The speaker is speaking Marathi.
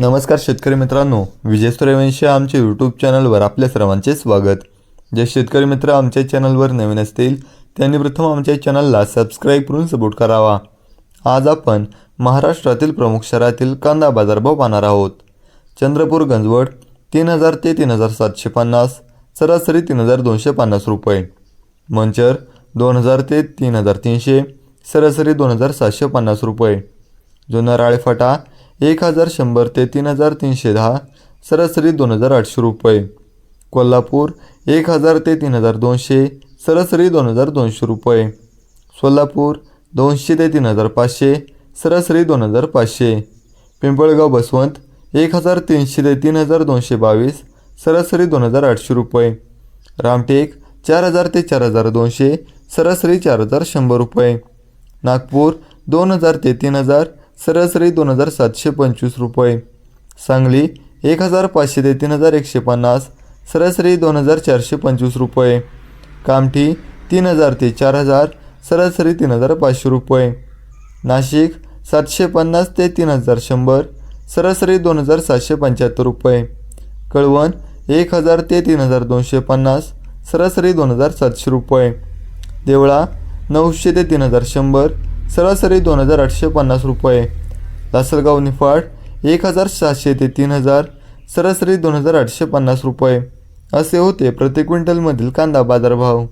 नमस्कार शेतकरी मित्रांनो विजय सूर्यवंशी आमच्या यूट्यूब चॅनलवर आपल्या सर्वांचे स्वागत. जे शेतकरी मित्र आमच्या चॅनलवर नवीन असतील त्यांनी प्रथम आमच्या चॅनलला सबस्क्राईब करून सपोर्ट करावा. आज आपण महाराष्ट्रातील प्रमुख शहरातील कांदा बाजारभाव पाहणार आहोत. चंद्रपूर गंजवड तीन हजार ते तीन हजार सातशे पन्नास सरासरी तीन हजार दोनशे पन्नास रुपये. मंचर दोन हजार ते तीन हजार तीनशे सरासरी दोन हजार सातशे पन्नास रुपये. जुना राळेफाटा एक हजार शंभर ते तीन हजार तीनशे दहा सरासरी दोन हजार आठशे रुपये. कोल्हापूर एक हजार ते तीन हजार दोनशे सरासरी दोन हजार दोनशे रुपये. सोलापूर दोनशे ते तीन हजार पाचशे सरासरी दोन हजार पाचशे. पिंपळगाव बसवंत एक हजार तीनशे ते तीन हजार दोनशे बावीस सरासरी दोन हजार आठशे रुपये. रामटेक चार हजार ते चार हजार दोनशे सरासरी चार हजार शंभर रुपये. नागपूर दोन हजार ते तीन हजार सरासरी दोन हजार सातशे पंचवीस रुपये. सांगली एक हजार पाचशे ते तीन हजार एकशे पन्नास. सरासरी दोन हजार चारशे पंचवीस रुपये. कामठी तीन हजार ते चार हजार. सरासरी तीन हजार पाचशे रुपये. नाशिक सातशे पन्नास ते तीन हजार शंभर. सरासरी दोन हजार सातशे पंच्याहत्तर रुपये. कळवण एक हजार ते तीन हजार दोनशे पन्नास. सरासरी दोन हजार सातशे रुपये. देवळा नऊशे ते तीन हजार शंभर. सरासरी दोन हजार आठशे पन्नास रुपये. लासलगाव निफाड एक हजार सहाशे ते तीन हजार सरासरी दोन हजार आठशे पन्नास रुपये. असे होते प्रति क्विंटलमधील कांदा बाजारभाव.